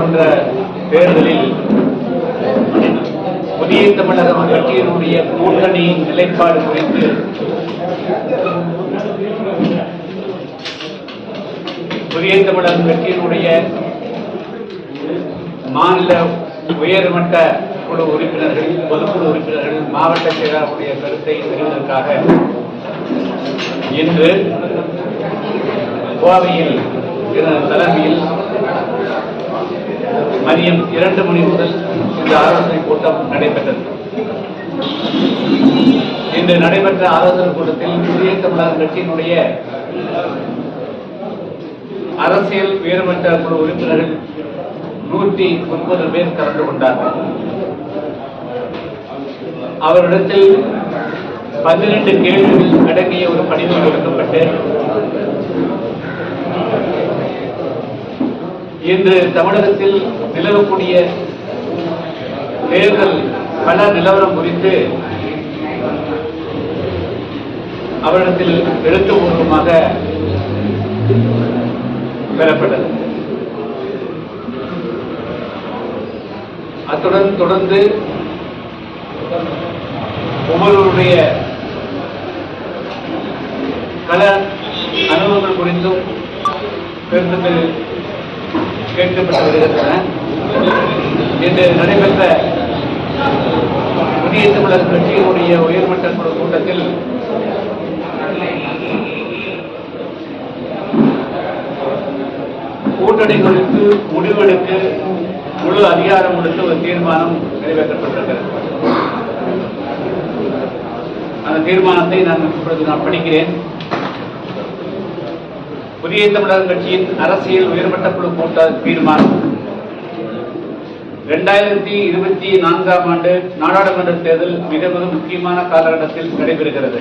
நாடாளுமன்ற தேர்தலில் புதிய தமிழகம் கட்சியினுடைய கூட்டணி நிலைப்பாடு குறித்து புதிய தமிழகம் கட்சியினுடைய மாநில உயர்மட்ட குழு உறுப்பினர்கள் பொதுக்குழு உறுப்பினர்கள் மாவட்ட செயலாளருடைய கருத்தை தெரிவதற்காக இன்று கோவையில் தலைமையில் மதியம் இரண்டு மணி முதல் இந்த ஆலோசனை கூட்டம் நடைபெற்றது. இன்று நடைபெற்ற ஆலோசனை கூட்டத்தில் புதிய தமிழக கட்சியினுடைய அரசியல் உயர்மட்ட குழு உறுப்பினர்கள் நூற்றி முப்பது பேர் கலந்து கொண்டார்கள். அவரிடத்தில் பன்னிரண்டு கேள்விகள் அடங்கிய ஒரு படிவம் கொடுக்கப்பட்டு இன்று தமிழகத்தில் நிலவக்கூடிய தேர்தல் பல நிலவரம் குறித்து அவரிடத்தில் எழுத்துப்பூர்வமாக பெறப்பட்டது. அத்துடன் தொடர்ந்து ஒவ்வொருவருடைய கள அனுபவங்கள் குறித்தும் கருத்துக்கள் கேட்கப்பட்டு வருகின்றன இன்று நடைபெற்ற புதிய தமிழர் கட்சியினுடைய உயர்மட்ட குழு கூட்டத்தில் கூட்டணி குறித்து முடிவெடுக்க முழு அதிகாரம் கொடுத்து ஒரு தீர்மானம் நிறைவேற்றப்பட்டிருக்கிறது. அந்த தீர்மானத்தை நான் இப்பொழுது நான் படிக்கிறேன். புதிய தமிழக கட்சியின் அரசியல் உயர்மட்ட குழு கூட்ட தீர்மானம். இரண்டாயிரத்தி இருபத்தி நான்காம் ஆண்டு நாடாளுமன்ற தேர்தல் மிக மிக முக்கியமான காலகட்டத்தில் நடைபெறுகிறது.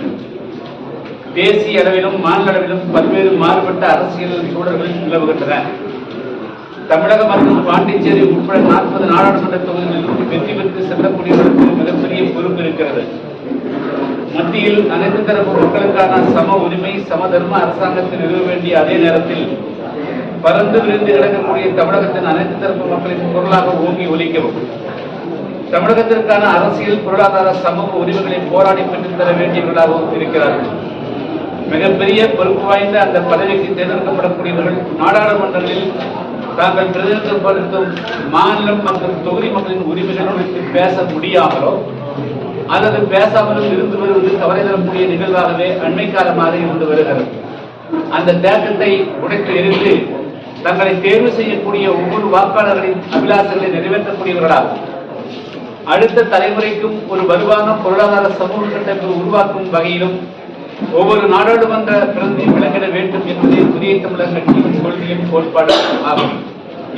தேசிய அளவிலும் மாநில அளவிலும் பல்வேறு மாறுபட்ட அரசியல் சூழல்கள் நிலவுகின்றன. தமிழகம் மற்றும் பாண்டிச்சேரி உட்பட நாற்பது நாடாளுமன்ற தொகுதிகளிலும் வெற்றி பெற்று செல்லக்கூடியவர்களுக்கு மிகப்பெரிய பொறுப்பு இருக்கிறது. மத்தியில் அனைத்து தரப்பு மக்களுக்கான சம உரிமை சம தர்ம அரசாங்கத்தை நிறுவ வேண்டிய அதே நேரத்தில் பறந்து விரிந்து கிடக்கக்கூடிய தமிழகத்தின் அனைத்து தரப்பு மக்களின் குரலாக ஓங்கி ஒலிக்கவும். தமிழகத்திற்கான அரசியல் பொருளாதார சமூக உரிமைகளை போராடி பெற்றுத்தர வேண்டியவர்களாகவும் இருக்கிறார்கள். மிகப்பெரிய பொறுப்பு வாய்ந்த அந்த பதவிக்கு தேர்ந்தெடுக்கப்படக்கூடியவர்கள் நாடாளுமன்றங்களில் தாங்கள் பிரதிநிதித்துவப்படுத்தும் மாநிலம் மற்றும் தொகுதி மக்களின் உரிமைகள் குறித்து பேச முடியாமலோ அல்லது பேசாமலும் இருந்து வருவது கவலை தரக்கூடிய நிகழ்வாகவே அண்மை காலமாக இருந்து வருகிறது. அந்த தேக்கத்தை உடைத்து எரிந்து தங்களை தேர்வு செய்யக்கூடிய ஒவ்வொரு வாக்காளர்களின் அபிலாசங்களை நிறைவேற்றக்கூடியவர்களால் அடுத்த தலைமுறைக்கும் ஒரு வலுவான பொருளாதார சமூக கட்டமைப்பை உருவாக்கும் வகையிலும் ஒவ்வொரு நாடாளுமன்ற பிரதிநிதி விளங்கிட வேண்டும் என்பதே புதிய தமிழக கட்சியின் கொள்கையும் கோட்பாடும் ஆகும்.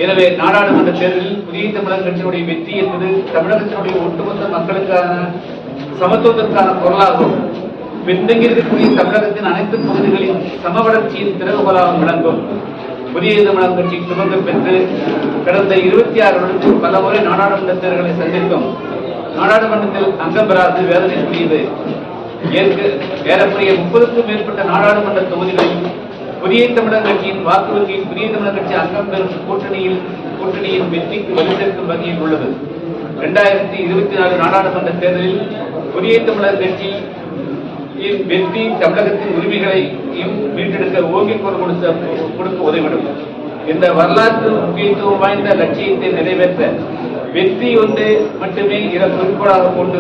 எனவே நாடாளுமன்ற தேர்தலில் புதிய தமிழக கட்சியினுடைய வெற்றி என்பது தமிழகத்தினுடைய ஒட்டுமொத்த மக்களுக்கான சமத்துவத்திற்கான பொருளாகும் பின்தங்கி இருக்கக்கூடிய தமிழகத்தின் அனைத்து பகுதிகளின் சம வளர்ச்சியின் திறவுகோலாகவும் விளங்கும். புதிய தமிழக கட்சி துவக்கம் பெற்று கடந்த இருபத்தி ஆறு வருடத்தில் பல முறை நாடாளுமன்ற தேர்தல்களை சந்திக்கும். நாடாளுமன்றத்தில் அங்கம் பெறாது வேதனைக்குரியது. ஏற்க ஏறக்குறைய முப்பதுக்கும் மேற்பட்ட நாடாளுமன்ற தொகுதிகளில் புதிய தமிழக கட்சியின் வாக்கு வங்கியில் புதிய தமிழக கட்சி அங்கம் பெறும் கூட்டணியில் கூட்டணியின் வெற்றிக்கு வலு சேர்க்கும் வகையில் உள்ளது. இரண்டாயிரத்தி இருபத்தி நாலு நாடாளுமன்ற தேர்தலில் புதிய தமிழர் கட்சி வெற்றி தமிழகத்தின் உரிமைகளையும் மீட்டெடுக்க ஓங்கி குரல் கொடுத்த கொடுக்க உதவிடும். இந்த வரலாற்று முக்கியத்துவம் வாய்ந்த லட்சியத்தை நிறைவேற்ற வெற்றி ஒன்று மட்டுமே இதை குறிக்கோளாக கொண்டு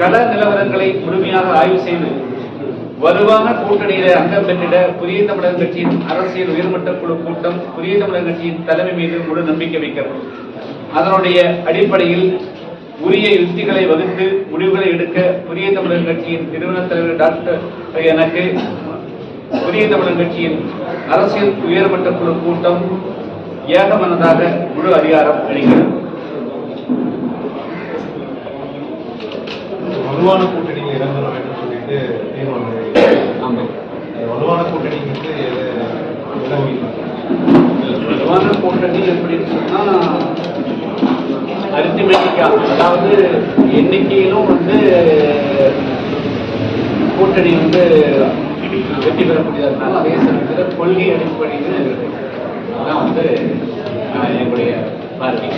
கள நிலவரங்களை முழுமையாக ஆய்வு செய்து வலுவான கூட்டணியில அங்கம் பெற்றிட புதிய தமிழக கட்சியின் அரசியல் உயர்மட்ட குழு கூட்டம் புதிய தமிழக கட்சியின் தலைமை மீது முழு நம்பிக்கை வைக்கிறது. அதனுடைய அடிப்படையில் உரிய யுக்திகளை வகுத்து முடிவுகளை எடுக்க புதிய தமிழக கட்சியின் நிறுவன தலைவர் டாக்டர் எனக்கு புதிய தமிழக கட்சியின் அரசியல் உயர்மட்ட குழு கூட்டம் ஏகமனதாக முழு அதிகாரம் அளிக்கிறது. வலுவான கூட்டணியில் இறங்கணும் அப்படின்னு சொல்லிட்டு தீர்மானம் வலுவான இலங்கையில் வலுவான கூட்டணி எப்படின்னு சொன்னா அரித்திமெட்டிக்கா அதாவது எண்ணிக்கையிலும் வந்து கூட்டணி வந்து வெற்றி பெறக்கூடியதா இருந்தாலும் அதே சமயத்தில் கொள்கை அடிப்படையில் அதான் வந்து எங்களுடைய பார்வை.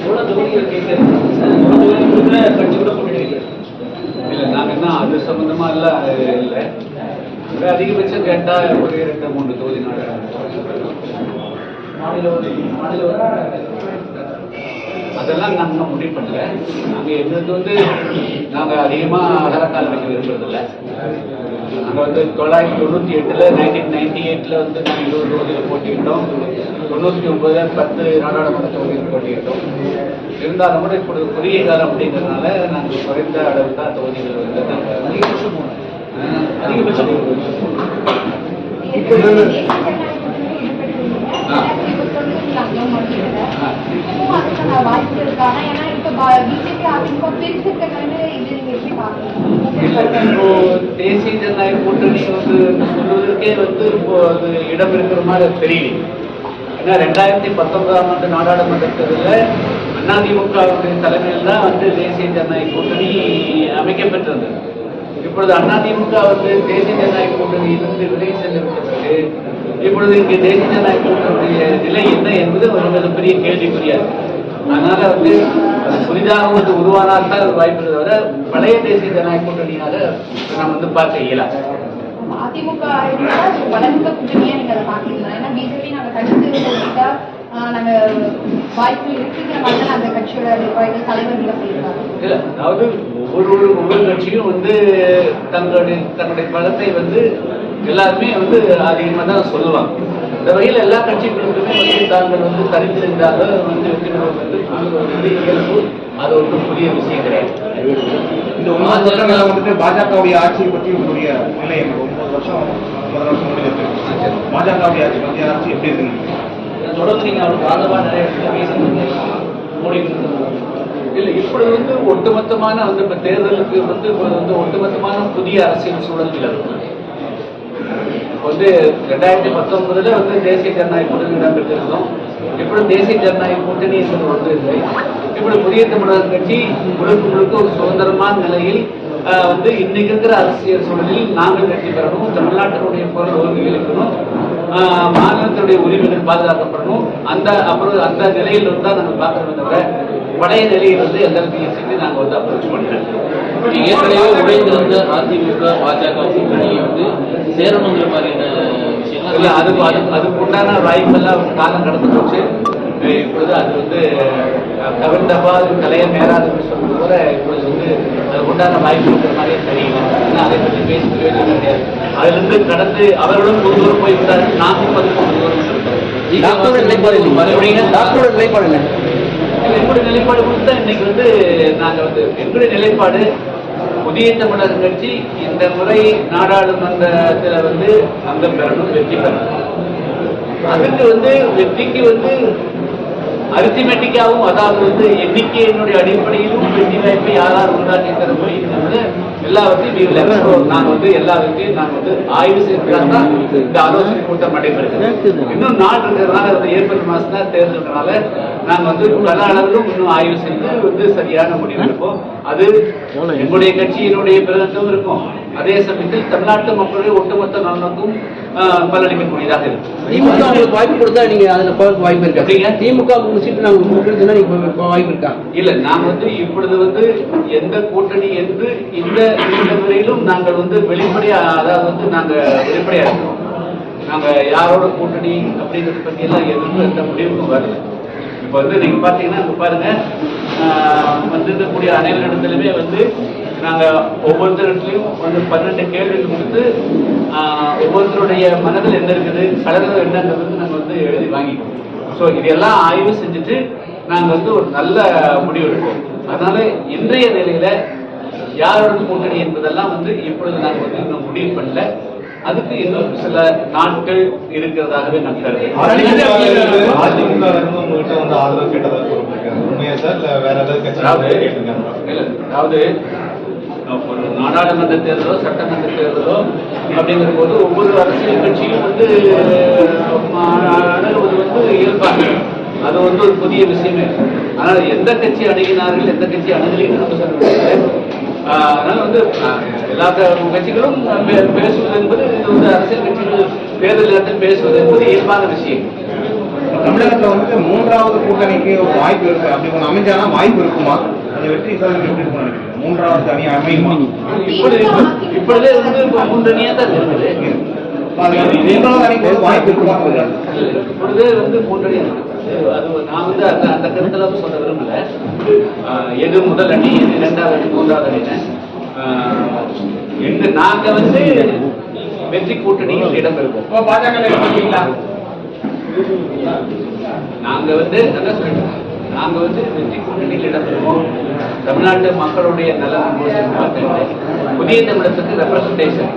எவ்வளவு தொகுதிகள் கேட்கறது கட்சி கூட போட்டுருக்கீங்க இல்லை நாங்கள் என்ன அது சம்மந்தமா எல்லாம் இல்லை. ஒரு அதிகபட்சம் கேட்டா ஒரு ரெண்டு மூணு தொகுதி மாநில ஒரு மாநில ஒரு அதெல்லாம் நாங்கள் முடிவு பண்ணல. நாங்கள் எங்களுக்கு வந்து நாங்கள் அதிகமாக அகலக்கால் வைக்க விரும்புறதில்லை. நாங்கள் வந்து தொள்ளாயிரத்தி தொண்ணூற்றி எட்டில் நைன்டீன் நைன்டி எயிட்டில் வந்து நாங்கள் இருபது தொகுதியில் போட்டிக்கிட்டோம் தொண்ணூற்றி ஒன்பதில் பத்து நாடாளுமன்ற தொகுதியில் போட்டிக்கிட்டோம் இருந்தாலும் கூட இப்போ குறுகிய காலம் அப்படிங்கிறதுனால நாங்கள் குறைந்த அளவு தான் தொகுதிகள் வந்து நாங்கள் அதிகபட்சம் அதிகபட்சம் வாய்ப்பு ஏன்னா பிஜேபி அதிமுக பிரிச்சிருக்கிறது இது நீங்க எப்படி பாக்குறீங்க இப்போ தேசிய ஜனநாயக கூட்டணி வந்து சொல்வதற்கே வந்து இப்போ அது இடம் இருக்கிற மாதிரி தெரியல. ஏன்னா ரெண்டாயிரத்தி பத்தொன்பதாம் ஆண்டு நாடாளுமன்ற தேர்தலில் அதிமுகவுடைய தலைமையில் தான் வந்து தேசிய ஜனநாயக கூட்டணி அமைக்கப்பட்டிருந்தது இப்பொழுது அதிமுக வந்து தேசிய ஜனநாயக கூட்டணியிலிருந்து விலகி சென்று இப்பொழுது இங்கே தேசிய ஜனநாயக கூட்டணியுடைய நிலை என்ன என்பது ஒரு மிகப்பெரிய கேள்விக்குரியாது அதனால வந்து புதிதாக வந்து உருவானால் தான் வாய்ப்பு விட பழைய தேசிய ஜனநாயக கூட்டணியாக நாம் வந்து பார்க்க இயலாது. அதிமுக வளர்ந்த கூட்டணியா நீங்க அதை பாக்குறீங்களா ஏன்னா பிஜேபி நாங்க தடுத்து போட்டா நாங்க வாய்ப்பு இருக்குங்கிற மாதிரி அந்த கட்சியோட நிர்வாகிகள் தலைவர்களை சொல்லியிருக்காங்க. அதாவது ஒவ்வொரு ஒவ்வொரு கட்சியும் வந்து தங்களுடைய தன்னுடைய பலத்தை வந்து எல்லாருமே வந்து அதிகமாக தான் சொல்லுவாங்க இந்த வகையில் எல்லா கட்சிகளுக்குமே வந்து தாங்கள் வந்து வெற்றி பெறுவது வந்து சொல்லுவது வந்து இயல்பு. அது ஒன்றும் புதிய விஷயம் கிடையாது. இந்த ஒன்பது வருஷங்கள்ல வந்துட்டு பாஜகவுடைய ஆட்சியை பற்றி உங்களுடைய நிலை ஒன்பது வருஷம் ஒன்பது வருஷம் முடிஞ்சிருக்கு பாஜகவுடைய ஆட்சி மத்திய ஆட்சி எப்படி இருக்குன்னு? தொடர்ந்து நீங்க அவருக்கு ஆதரவா நிறைய மோடி இல்லை இப்பொழுது வந்து ஒட்டுமொத்தமான வந்து இப்போ தேர்தலுக்கு வந்து வந்து ஒட்டுமொத்தமான புதிய அரசியல் சூழல் இப்போ வந்து ரெண்டாயிரத்தி பத்தொன்பதுல வந்து தேசிய ஜனநாயக கூட்டணி இடம்பெற்றிருந்தோம். இப்படி தேசிய ஜனநாயக கூட்டணி என்பது ஒன்று இல்லை. இப்படி புதிய தமிழக கட்சி முழுக்க முழுக்க ஒரு சுதந்திரமான நிலையில் வந்து இன்னைக்கு இருக்கிற அரசியல் சூழலில் நாங்கள் கட்சி பெறணும் தமிழ்நாட்டினுடைய பொருள் ஒருங்கிணைக்கணும் ஆஹ், மாநிலத்தினுடைய உரிமைகள் பாதுகாக்கப்படணும். அந்த அப்புறம் அந்த நிலையில் இருந்தால் நாங்கள் பார்க்கறோமே தவிர பழைய நிலையில் வந்து எந்த விஷயத்தையும் நாங்கள் வந்து அப்ரோச் பண்ணல. ஏற்கனவே உடைந்திருந்த அதிமுக பாஜக கூட்டணியை வந்து சேரணுங்கிற மாதிரியான விஷயங்கள் இல்ல அது அது அதுக்கு உண்டான வாய்ப்பெல்லாம் காலம் கடந்து போச்சு. இப்பொழுது அது வந்து தவிர்த்தப்பா அது கலைய நேராதுன்னு சொல்றது போல இப்பொழுது வந்து அதுக்கு உண்டான வாய்ப்பு இருக்கிற மாதிரியே தெரியல ஏன்னா அதை பற்றி பேசி பிரயோஜனம் கிடையாது அதிலிருந்து கடந்து அவர்களும் ஒரு தூரம் போய் விட்டார்கள் நாமும் ஒரு தூரம் இருக்கோம். டாக்டரோட நிலைப்பாடு. மறுபடியும் டாக்டரோட நிலைப்பாடு எங்களுடைய நிலைப்பாடு கொடுத்தா இன்னைக்கு வந்து நாங்க வந்து எங்களுடைய நிலைப்பாடு புதிய தமிழர் கட்சி இந்த முறை நாடாளுமன்றத்துல வந்து அங்கம் பெறணும் வெற்றி பெறணும். அதுக்கு வந்து வெற்றிக்கு வந்து அரித்திமெட்டிக்காவும் அதாவது வந்து எண்ணிக்கையினுடைய அடிப்படையிலும் வெற்றி வாய்ப்பை யாரால் உண்டாக்கி தர முடியுங்கிறது எல்லாவற்றையும் we will explore. நாங்க வந்து எல்லாவற்றையும் நாங்க வந்து ஆய்வு செய்யறதுக்காக தான் இந்த ஆலோசனை கூட்டம் நடைபெறுகிறது. இன்னும் நாள் இருக்கிறதுனால இந்த ஏப்ரல் மாசம் தான் தேர்தல்னால நாங்க வந்து பல அளவிலும் இன்னும் ஆய்வு செய்து வந்து சரியான முடிவு எடுப்போம். அது எங்களுடைய கட்சியினுடைய பிரதத்துவம் இருக்கும் அதே சமயத்தில் தமிழ்நாட்டு மக்களுடைய ஒட்டுமொத்த நலனுக்கும் பலனளிக்கக்கூடியதாக இருக்கும். திமுக உங்களுக்கு வாய்ப்பு கொடுத்தா நீங்க அதுல போறதுக்கு வாய்ப்பு? இருக்கா? திமுக உங்களுக்கு சீட்டு நாங்க கொடுக்குறதுன்னா நீங்க வாய்ப்பு இருக்கா? இல்ல நாங்க வந்து இப்பொழுது வந்து எந்த கூட்டணி என்று இந்த இந்த முறையிலும் நாங்கள் வந்து வெளிப்படையா அதாவது வந்து நாங்க வெளிப்படையா இருக்கிறோம். நாங்க யாரோட கூட்டணி அப்படிங்கறத பத்தி எல்லாம் எதுவும் எந்த முடிவுக்கும் வரல. இப்ப வந்து நீங்க பாத்தீங்கன்னா இப்ப பாருங்க வந்திருக்கக்கூடிய அனைவரு இடத்துலயுமே வந்து நாங்க ஒவ்வொருத்தருடையும் வந்து பன்னெண்டு கேள்விகள் கொடுத்து ஒவ்வொருத்தருடைய மனதில் என்ன இருக்குது கலர்கள் என்னங்கிறது நாங்க வந்து எழுதி வாங்கிக்கிறோம் ஸோ இதெல்லாம் ஆய்வு செஞ்சுட்டு நாங்கள் வந்து ஒரு நல்ல முடிவு எடுப்போம். அதனால இன்றைய நிலையில யாரோட கூட்டணி என்பதெல்லாம் வந்து இப்பொழுது நாங்கள் வந்து இன்னும் முடிவு பண்ணல. அதுக்கு இன்னும் சில நாட்கள் இருக்கிறதாகவே நான் கருதுகிறேன். வந்து அதாவது ஒரு நாடாளுமன்ற தேர்தலோ சட்டமன்ற தேர்தலோ அப்படிங்கிற போது ஒவ்வொரு அரசியல் கட்சியும் வந்து அணுகுவது வந்து இயல்பாக அது வந்து ஒரு புதிய விஷயமே. ஆனால் எந்த கட்சி அணுகினார்கள் எந்த கட்சி அணுகலின்னு நம்ம சொல்ல முடியாது. அதனால வந்து எல்லா கட்சிகளும் பேசுவது என்பது இது வந்து அரசியல் கட்சிகள் தேர்தல் நேரத்தில் பேசுவது என்பது இயல்பான விஷயம். தமிழகத்துல வந்து மூன்றாவது கூட்டணிக்கு ஒரு வாய்ப்பு இருக்கு. அப்படி ஒன்று அமைஞ்சானா வாய்ப்பு இருக்குமா? அந்த வெற்றி சாதனை எப்படி இருக்கும்னு மூன்றாவது தனி அமையுமா இப்பொழுதே வந்து இப்போ முன்னணியா தான் இருக்குது. மூன்றாவது அணிக்கு வாய்ப்பு இருக்குமா? இப்பொழுதே வந்து கூட்டணி அது நான் வந்து அந்த அந்த கருத்துல சொல்ல விரும்பல. எது முதல் அணி எது இரண்டாவது அணி மூன்றாவது ஆஹ் எங்க நாங்க வந்து வெற்றி கூட்டணியில் இடம் பெறுவோம் பாஜக நாங்க வந்து அதான் சொல்லிட்டேன். நாங்க வந்து வெற்றி கூட்டணியில் இடம் பெறுவோம் தமிழ்நாட்டு மக்களுடைய நலன் புதிய தமிழகத்துக்கு ரெப்ரசன்டேஷன்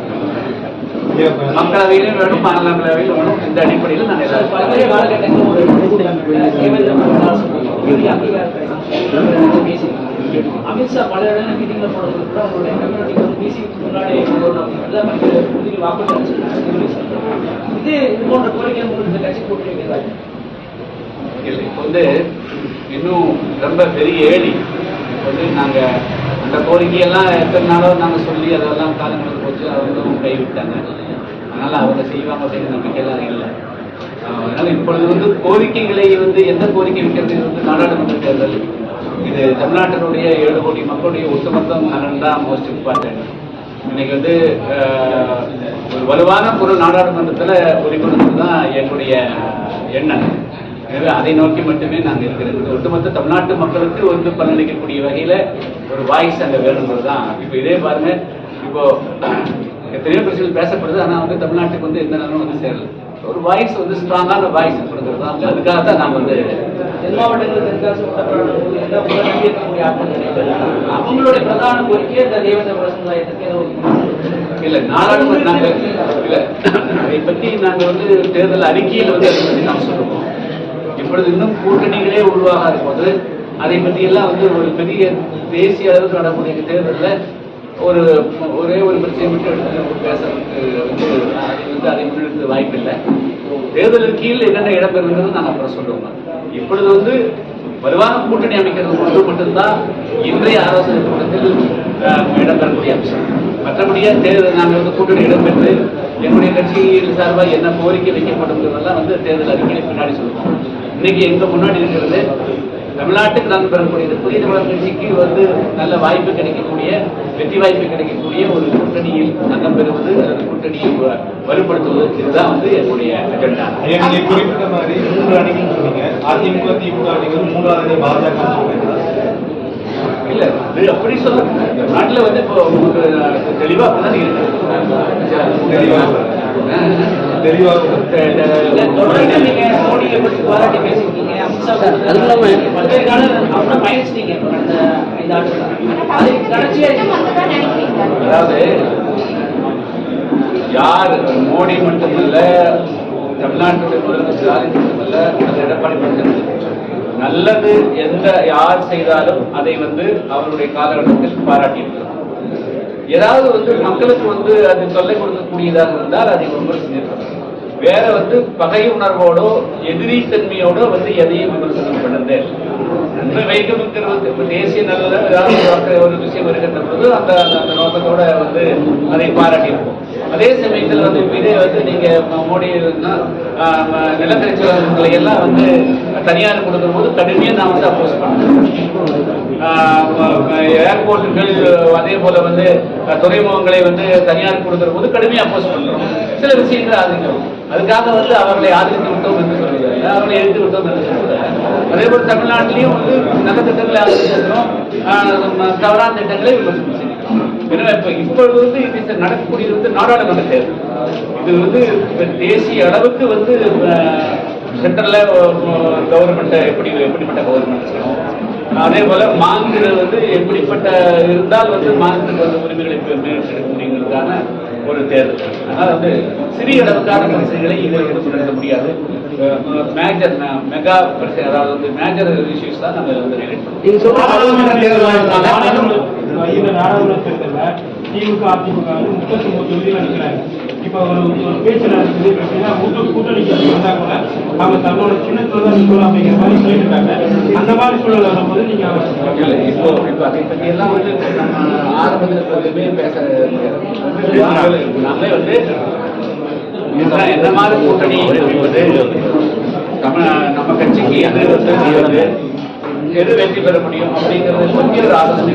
மக்களவையிலும் வேணும் மாநிலங்களவையிலும் வேணும். இந்த அடிப்படையில் நான். அமித்ஷா பல இடங்களில் மீட்டிங்ல போனது கூட அவங்களுடைய கம்யூனிட்டி வந்து பிசிக்கு முன்னாடி தொகுதிகள் வாக்குறுதி அளிச்சிருக்காங்க. இது போன்ற கோரிக்கை உங்களுக்கு கட்சி போட்டு வைக்கிறதா இப்போ வந்து இன்னும் ரொம்ப பெரிய ஏழி இப்போ வந்து நாங்கள் அந்த கோரிக்கையெல்லாம் எத்தனை நாளோ நாங்கள் சொல்லி அதெல்லாம் காலங்களுக்கு போச்சு. அவங்களும் கைவிட்டாங்க. அதனால் அவங்க செய்வாங்க அப்படிங்கிற நம்பிக்கையெல்லாம் இல்லை. அதனால் இப்பொழுது வந்து கோரிக்கைகளை வந்து எந்த கோரிக்கை வைக்கிறது இது வந்து நாடாளுமன்ற தேர்தல். இது தமிழ்நாட்டினுடைய ஏழு கோடி மக்களுடைய ஒட்டுமொத்த நலன் தான் மோஸ்ட் இம்பார்ட்டன்ட் இன்னைக்கு வந்து ஒரு வலுவான ஒரு நாடாளுமன்றத்தில் ஒளிபரப்பு தான் என்னுடைய எண்ணம். எனவே அதை நோக்கி மட்டுமே நாங்கள் இருக்கிறது ஒட்டுமொத்த தமிழ்நாட்டு மக்களுக்கு வந்து பலனளிக்கக்கூடிய வகையில் ஒரு வாய்ஸ் அங்கே வேணுங்கிறது தான் இப்போ இதே பாருங்க இப்போ எத்தனையோ பிரச்சனைகள் பேசப்படுது ஆனால் வந்து தமிழ்நாட்டுக்கு வந்து எந்த நிலமும் வந்து சேரல. ஒரு வாய்ஸ் வந்து ஸ்ட்ராங்கான வாய்ஸ் கொடுக்குறது தான் அதுக்காக தான் நாங்கள் வந்து அவங்களுடைய பிரதான கோரிக்கை இந்த ஏதோ ஒரு இல்ல நாடாளுமன்ற நாங்க இல்ல அதை பத்தி நாங்க வந்து தேர்தல் அறிக்கையில் வந்து அதை பத்தி நாம் சொல்லுவோம். இப்பொழுது இன்னும் கூட்டணிகளே உருவாகாத போது அதை பற்றியெல்லாம் வந்து ஒரு பெரிய தேசிய அளவுக்கு நடக்கக்கூடிய தேர்தலில் ஒரு ஒரே ஒரு பிரச்சனை மட்டும் எடுத்து பேசுறதுக்கு வந்து அதை வந்து அதை முன்னெடுத்து வாய்ப்பில்லை. தேர்தலின் கீழ் என்னென்ன இடம் பெறுங்கிறது நாங்கள் அப்புறம் சொல்லுவோம் இப்பொழுது வந்து வலுவான கூட்டணி அமைக்கிறது மட்டும் மட்டும்தான் இன்றைய ஆலோசனை கூட்டத்தில் இடம்பெறக்கூடிய அம்சம். மற்றபடியா தேர்தல் நாங்கள் வந்து கூட்டணி இடம்பெற்று என்னுடைய கட்சியின் சார்பாக என்ன கோரிக்கை வைக்கப்படுங்கிறதெல்லாம் வந்து தேர்தல் அறிக்கையை பின்னாடி சொல்லுவோம். இன்னைக்கு எங்க முன்னாடி இருக்கிறது தமிழ்நாட்டுக்கு நான் பெறக்கூடியது புதிய தமிழர் கட்சிக்கு வந்து நல்ல வாய்ப்பு கிடைக்கக்கூடிய வெற்றி வாய்ப்பு கிடைக்கக்கூடிய ஒரு கூட்டணியில் அங்கம் பெறுவது அல்லது கூட்டணியை வலுப்படுத்துவது இதுதான் வந்து என்னுடைய அஜெண்டா நீங்க குறிப்பிட்ட மாதிரி மூன்று அணிகள் சொன்னீங்க. அதிமுக திமுக அணிகள் மூன்றாவது அணி பாஜக இல்ல அப்படி சொல்ல நாட்டுல வந்து இப்போ தெளிவா அப்படிதான் இருக்கு தெளிவா. தெளிவாக இல்லாம- அது நினைக்கிறீங்களா அதாவது யார் மோடி மட்டுமல்ல தமிழ்நாட்டுடைய முதல்வர் ஸ்டாலின் மட்டுமல்ல அது எடப்பாடி நல்லது எந்த யார் செய்தாலும் அதை வந்து அவருடைய காலகட்டத்தில் பாராட்டியிருக்கிறார் ஏதாவது வந்து மக்களுக்கு வந்து அது தொல்லை கொடுக்கக்கூடியதாக இருந்தால் அதை விமர்சனம் வேற வந்து பகை உணர்வோடோ எதிரி தன்மையோடோ வந்து எதையும் விமர்சனம் பண்ணது நன்மை வைக்கணுங்கிறது இப்ப தேசிய நல்ல ஒரு விஷயம் இருக்கின்ற போது அந்த அந்த- நோக்கத்தோட வந்து அதை பாராட்டியிருப்போம். அதே சமயத்தில் வந்து இப்ப இதே வந்து நீங்க ம- மோடி இருந்தா, நிலக்கரி செலவுகளை எல்லாம் வந்து தனியார் கொடுக்கிற போது கடுமையாக நான் வந்து அப்போஸ் பண்ணேன். ஏர்போர்ட்டுகள் அதே போல வந்து துறைமுகங்களை வந்து தனியார் கொடுக்கிற போது கடுமையாக அப்போஸ் பண்றோம் சில விஷயங்கள் ஆதரிக்கிறோம். அதுக்காக வந்து அவர்களை ஆதரித்து விட்டோம் என்று சொல்லுகிறாங்க அவர்களை எடுத்து விட்டோம் என்று சொல்லுகிறாங்க அதே போல தமிழ்நாட்டிலையும் வந்து நல்ல திட்டங்களை ஆதரிச்சிருக்கிறோம் தவறான திட்டங்களை விமர்சனம் எனவே இப்போ இப்பொழுது வந்து இது நடக்கக்கூடியது வந்து நாடாளுமன்ற தேர்தல். இது வந்து தேசிய அளவுக்கு வந்து சென்ட்ரல்ல கவர்மெண்ட் எப்படி எப்படிப்பட்ட கவர்மெண்ட் இருக்கணும் அதே போல மாநில வந்து எப்படிப்பட்ட இருந்தால் வந்து மாநிலத்துக்கு வந்து உரிமைகளை பெ- மீட்டெடுக்க முடியுங்கிறதுக்கான ஒரு தேர்தல் அதனால வந்து சிறிய அளவுக்கான பிரச்சனைகளை இதில் எடுத்து நடத்த முடியாது. மேஜர் மெகா பிரச்சனை அதாவது வந்து மேஜர் இஷ்யூஸ் தான் நம்ம வந்து relate பண்ணுவோம் நீங்க சொல்ற பாராளுமன்ற தேர்தல் நாடாளுமன்ற தேர்தல்ல திமுக அதிமுக வந்து முப்பத்தி மூணு தொகுதியில் நிற்கிறாங்க இப்போ ஒரு ஒரு பேச்சில் இருக்குது எப்படின்னா கூட்டு கூட்டணிக்கு கூட அவங்க தன்னோட சின்னத்தில் தான் நிற்கணும் அப்படிங்கிற மாதிரி சொல்லிட்டு இருக்காங்க அந்த மாதிரி சூழல் வரும்போது நீங்கள் இல்ல, இப்போ இப்போ அதை பத்தி எல்லாம் வந்து நம்ம ஆரம்பத்தில் பேச நாங்களே வந்து என்ன- மாதிரி கூட்டணி நம்ம தமிழ் கட்சிக்கு அந்த வந்து எது வெற்றி பெற முடியும் அப்படிங்கறது பற்றி ஒரு ஆலோசனை.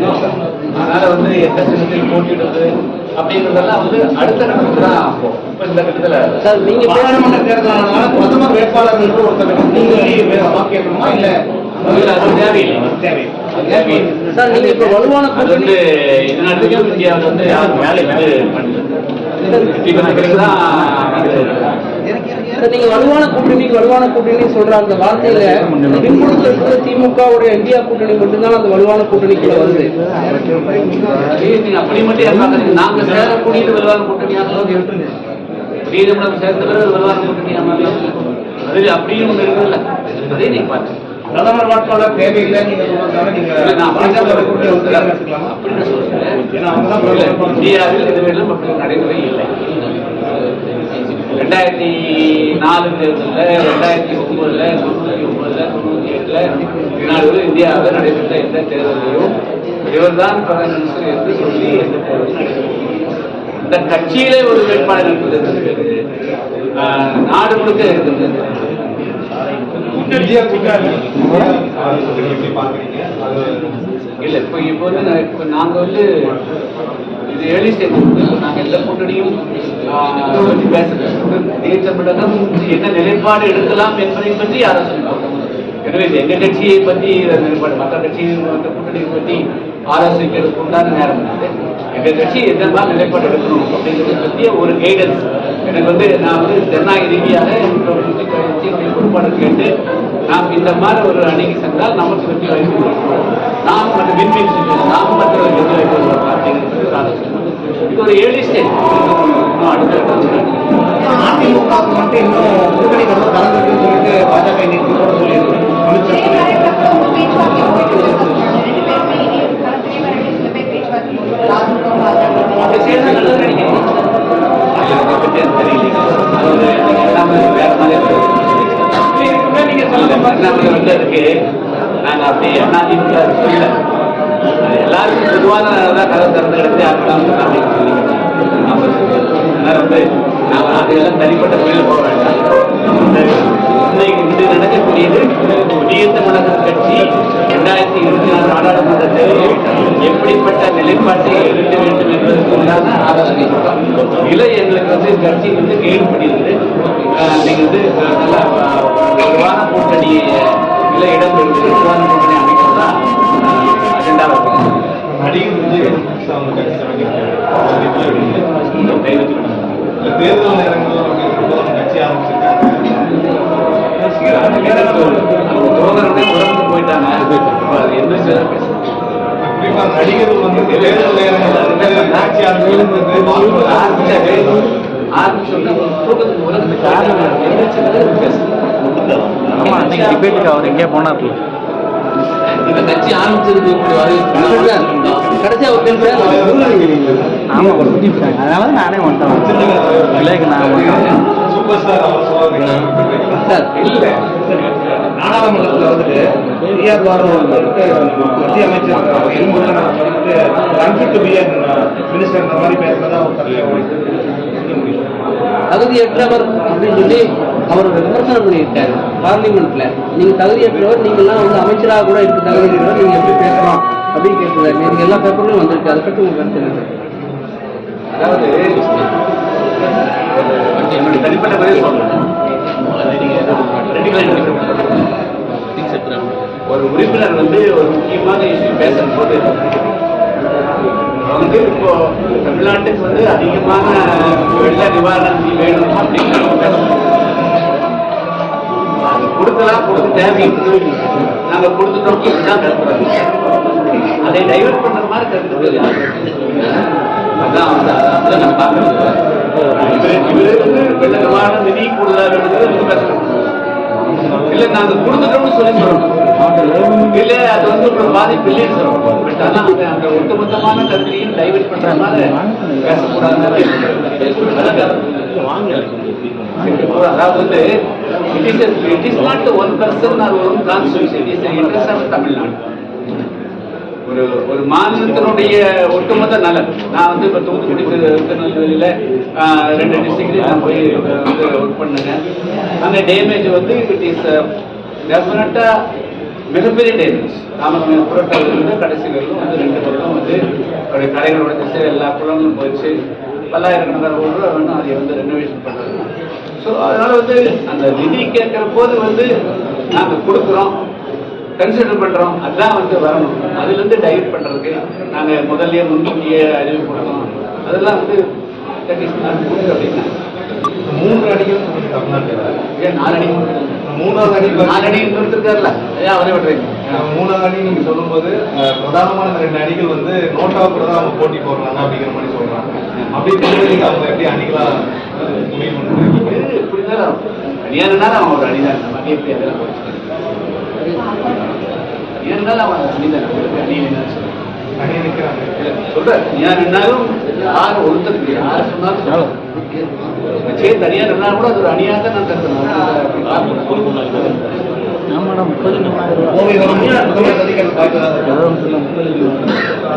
அதனால வந்து எந்த சின்னத்தில் போட்டியிடுறது அப்படிங்கறதெல்லாம் வந்து அடுத்த கட்டத்துக்கு தான் போகும் இப்ப இந்த கட்டத்துல சார் நீங்க பாராளுமன்ற தேர்தலான பிரதமர் வேட்பாளர்களுக்கு ஒருத்தர் நீங்க வாக்கு கேட்கணுமா இல்ல. சார் நீங்க இப்ப வலுவான அது வந்து இதனால இந்தியாவில் வந்து யாரும் வேலை வந்து பண்ணுது வெற்றி நீங்க வலுவான கூட்டணி வலுவான கூட்டணி சொல்ற அந்த வார்த்தையில பின்புலத்தில் இருக்கிற திமுகவுடைய இந்தியா கூட்டணி மட்டும்தான் அந்த வலுவான கூட்டணிக்குள்ள வருது. அப்படி மட்டும்? நாங்க சேரக்கூடியது வலுவான கூட்டணியாக ஸ்ரீரமணம் சேர்ந்த பிறகு வலுவான கூட்டணியாக அது அப்படியும் ஒண்ணு இருக்குல்ல அதே நீங்க பாருங்க. பிரதமர் வேட்பாளர் தேவையில்லை நீங்க கூட்டணி? அப்படின்னு சொல்றேன். இந்தியாவில் இதுவரையிலும் நடைமுறை இல்லை. ரெண்டாயிரத்தி நாலு தேர்தலில் ரெண்டாயிரத்தி ஒன்பதுல தொண்ணூத்தி ஒன்பதுல தொண்ணூத்தி எட்டுல இந்நாடு இந்தியாவில் நடைபெற்ற எந்த தேர்தலையும் இவர்தான் பிரதம மினிஸ்டர் என்று சொல்லி எந்த தேர்தலும். இந்த கட்சியிலே ஒரு வேட்பாளர் இருப்பது நாடு முழுக்க அது இல்ல. இப்போ இப்போ வந்து நாங்க வந்து இது ஏர்லி நாங்கள் எல்லா கூட்டணியும் பற்றி என்ன நிலைப்பாடு எடுக்கலாம் என்பதை பற்றி யாரும் பண்ணோம். எனவே எங்க கட்சியை பற்றி நிலைப்பாடு மற்ற கட்சியின் மற்ற கூட்டணியை பற்றி ஆலோசிக்கிறதுக்கு உண்டான நேரம் எங்க கட்சி எந்த மாதிரி நிலைப்பாடு எடுக்கணும் அப்படிங்கிறத பற்றிய ஒரு கைடன்ஸ் எனக்கு வந்து நான் வந்து ஜனநாயக ரீதியாக இந்த ஒரு கட்சியினுடைய பொறுப்பாடு கேட்டு நாம் இந்த மாதிரி ஒரு அணிக்கு சென்றால் நமக்கு வெற்றி வாய்ப்பு நாம் மற்ற வின்வின் நாம் மற்றவர்கள் வெற்றி வாய்ப்பு அப்படிங்கிறது ஆலோசனை. இது ஒரு ஏர்லி ஸ்டேஜ் அதிமுக மட்டும் இன்னும் கூட்டணி கட்டம் கலந்துருக்குன்னு சொல்லிட்டு பாஜக இன்னைக்கு அப்படி சொல்லுங்க நாங்க அப்படியே அதிமுக பொதுவான தான் கதை திறந்து எடுத்து யாருக்கெல்லாம் வந்து அப்படி சொல்லிக்கிறோம். வந்து நாம அதையெல்லாம் தனிப்பட்ட முறையில் போக வேண்டாம் இன்னைக்கு இது நடக்கக்கூடியது புதிய தமிழகம் கட்சி ரெண்டாயிரத்தி இருபத்தி நாலு நாடாளுமன்ற தேர்தலில் எப்படிப்பட்ட நிலைப்பாட்டை எடுக்க வேண்டும் என்பதற்கு உண்டான ஆலோசனை கூட்டம். இலை எங்களுக்கு வந்து கட்சி வந்து கேள்விப்படுகிறது நீங்கள் வந்து நல்லா ஒரு வாரம் கூட்டணியை ஆமா அன்னைக்கு டிபேட்டுக்கு அவர் எங்கேயா போனார்ல இந்த கட்சி ஆரம்பிச்சதுக்கு இப்படி வரைக்கும் கடைசியா ஒரு நிமிஷம் ஆமா. அதனால நானே வந்துட்டேன் இல்லைக்கு நான் சூப்பர் ஸ்டார் சார் நாடாளுமன்றத்துல வந்துட்டு டிஆர் பாலு வந்துட்டு மத்திய அமைச்சர் எலும்புடன் வந்துட்டு அன்பிட் பி மினிஸ்டர் இந்த மாதிரி பேசுறதா ஒரு தகுதியற்றவர் அப்படின்னு சொல்லி அவர் விமர்சனம் பண்ணியிருக்காரு பார்லிமெண்ட்ல. நீங்க தகுதியற்றவர் நீங்கெல்லாம் வந்து அமைச்சராக கூட இருக்க தகுதியற்றவர் நீங்க எப்படி பேசலாம் அப்படின்னு கேட்கிறாரு நீங்க எல்லா பேப்பர்லயும் வந்திருக்கு. அதை பற்றி உங்க கருத்து என்ன? அதாவது என்னுடைய தனிப்பட்ட முறையில் சொல்றேன் ரெண்டு ஒரு உறுப்பினர் வந்து ஒரு முக்கியமான இஷ்யூ பேசும்போது வந்து இப்போ தமிழ்நாட்டுக்கு வந்து அதிகமான வெள்ள நிவாரண நிதி வேணும் அப்படின்னு நம்ம அது கொடுக்கலாம் கொடுக்க தேவையில்லை. நாங்க கொடுத்துட்டோம் இதுதான் கருத்து அதை டைவர்ட் பண்ற மாதிரி கருத்து அதான் அதை அதான் நம்ம பார்க்கணும் இவரு இவரு வெள்ள நிவாரண நிதி கூடுதலாக வேணுங்கிறது வந்து இல்ல நாங்க கொடுத்துட்டோம்னு சொல்லி சொல்லணும் இல்ல அது வந்து உங்களுக்கு பாதிப்பு இல்லைன்னு சொல்லணும் பட் ஆனா அந்த ஒட்டுமொத்தமான கருத்தையும் டைவர்ட் பண்றதுனால பேசக்கூடாது அதாவது வந்து it is it is not one person or one constitution it is interest of Tamil Nadu. ஒரு ஒரு மாநிலத்தினுடைய ஒட்டுமொத்த நலன். நான் வந்து இப்போ தூத்துக்குடி திருநெல்வேலியில் ரெண்டு டிஸ்ட்ரிக்ட்லையும் நான் போய் வந்து ஒர்க் பண்ணுங்க அந்த டேமேஜ் வந்து இட் இஸ் டெஃபினட்டாக மிகப்பெரிய டேமேஜ் நாமக்கல் புறக்கல்விலிருந்து கடைசி வரைக்கும் வந்து ரெண்டு பக்கம் வந்து அவருடைய கடைகளோட திசை எல்லா குளங்களும் போயிடுச்சு பல்லாயிரக்கணக்கான ரூபாய் வேணும் அதை வந்து ரெனோவேஷன் பண்ணுறது ஸோ அதனால் வந்து அந்த நிதி கேட்குற போது வந்து நாங்கள் கொடுக்குறோம். கன்சிடர் பண்றோம். அதான் வந்து வரணும். அதுல இருந்து டைவர்ட் பண்றதுக்கு நாங்க முதல்லயே முன்கூட்டியே அறிவு கொடுத்தோம் அதெல்லாம் வந்து அப்படின்னா. மூன்று சொன்னீங்க தமிழ்நாட்டுல ஏன் நாலு அடி? மூணாவது அணி நாலு அடி கொடுத்துருக்காருல்ல ஏன் அவரே விட்டுறீங்க அஹ் மூணாவது அணி நீங்க சொல்லும்போது பிரதானமான ரெண்டு அணிகள் வந்து நோட்டா கூட தான் அவங்க போட்டி போடுறாங்க அப்படிங்கிற மாதிரி சொல்றாங்க. அப்படி நீங்க அவங்க எப்படி அணிகளா முடிவு இது இப்படி தான் அணியானாலும் அவன் ஒரு அணிதான். நம்ம அணி எப்படி அதெல்லாம் அணியானாலும் அவன் அணி நிக்கிறாங்க. சொல்றேன். தனியா நின்னாலும் யார் ஒருத்தருக்கு யார் சொன்னாலும். வச்சே தனியா நின்னா கூட அது ஒரு அணியாக தான் நான் இருக்கா?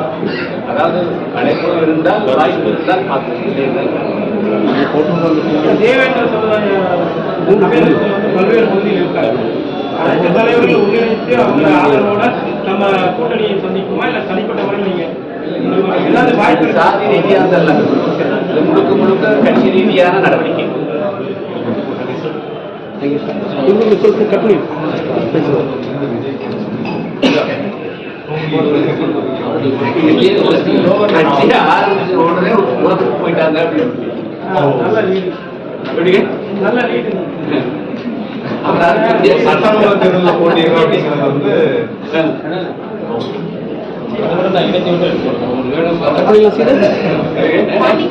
அதாவது அழைப்பு இருந்தால் வாய்ப்பு இருந்தால் பார்த்து தேவேந்திர பல்வேறு பகுதியில் தலைவர்கள் ஒருங்கிணைத்து அவங்க ஆதரவோட நம்ம கூட்டணியை சந்திக்குமா இல்ல தனிப்பட்ட முறையில் நீங்க ஏதாவது வாய்ப்பு? சாதி ரீதியாக அல்ல முழுக்க முழுக்க கட்சி ரீதியான நடவடிக்கை. ஆரம்பிச்ச உடனே உலகத்துக்கு போயிட்டாங்க அப்படின்னு. நல்ல லீடு நல்ல சட்டமன்ற தேர்தலில் போட்டியிடுறோம் அப்படிங்கிறது வந்து அப்படிங்களா சீதா பாண்டி